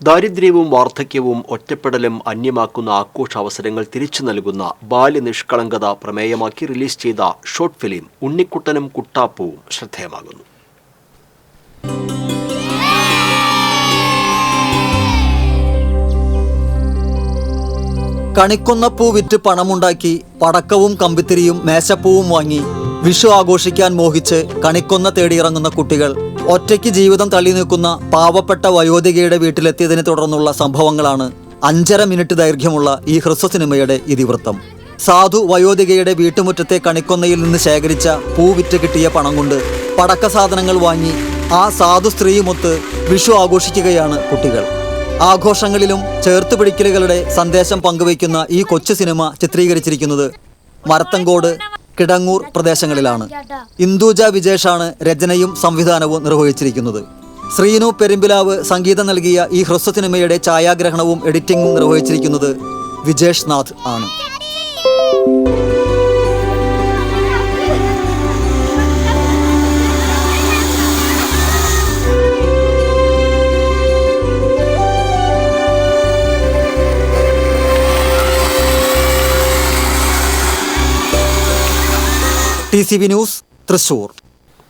ദാരിദ്ര്യവും വാർദ്ധക്യവും ഒറ്റപ്പെടലും അന്യമാക്കുന്ന ആഘോഷ അവസരങ്ങൾ തിരിച്ചു നൽകുന്ന ബാല്യനിഷ്കളങ്കത പ്രമേയമാക്കി റിലീസ് ചെയ്ത ഷോർട്ട് ഫിലിം ഉണ്ണിക്കുട്ടനും കുട്ടാപ്പവും ശ്രദ്ധേയമാകുന്നു. കണിക്കുന്ന പൂ വിറ്റ് പണമുണ്ടാക്കി പടക്കവും കമ്പിത്തിരിയും മേശപ്പൂവും വാങ്ങി വിഷു ആഘോഷിക്കാൻ മോഹിച്ച് കണിക്കൊന്ന തേടിയിറങ്ങുന്ന കുട്ടികൾ ഒറ്റയ്ക്ക് ജീവിതം തള്ളി നിൽക്കുന്ന പാവപ്പെട്ട വയോധികയുടെ വീട്ടിലെത്തിയതിനെ തുടർന്നുള്ള സംഭവങ്ങളാണ് അഞ്ചര മിനിറ്റ് ദൈർഘ്യമുള്ള ഈ ഹ്രസ്വ സിനിമയുടെ ഇതിവൃത്തം. സാധു വയോധികയുടെ വീട്ടുമുറ്റത്തെ കണിക്കൊന്നയിൽ നിന്ന് ശേഖരിച്ച പൂ വിറ്റ് കിട്ടിയ പണം കൊണ്ട് പടക്ക സാധനങ്ങൾ വാങ്ങി ആ സാധു സ്ത്രീയുമൊത്ത് വിഷു ആഘോഷിക്കുകയാണ് കുട്ടികൾ. ആഘോഷങ്ങളിലും ചേർത്ത് പിടിക്കലുകളുടെ സന്ദേശം പങ്കുവയ്ക്കുന്ന ഈ കൊച്ചു സിനിമ ചിത്രീകരിച്ചിരിക്കുന്നത് മരത്തങ്കോട് കിടങ്ങൂർ പ്രദേശങ്ങളിലാണ്. ഇന്ദുജ വിജേഷാണ് രചനയും സംവിധാനവും നിർവഹിച്ചിരിക്കുന്നത്. ശ്രീനു പെരുമ്പിലാവ് സംഗീതം നൽകിയ ഈ ഹ്രസ്വ സിനിമയുടെ ഛായാഗ്രഹണവും എഡിറ്റിംഗും നിർവഹിച്ചിരിക്കുന്നത് വിജേഷ് നാഥ് ആണ്. T C V news Thrissur.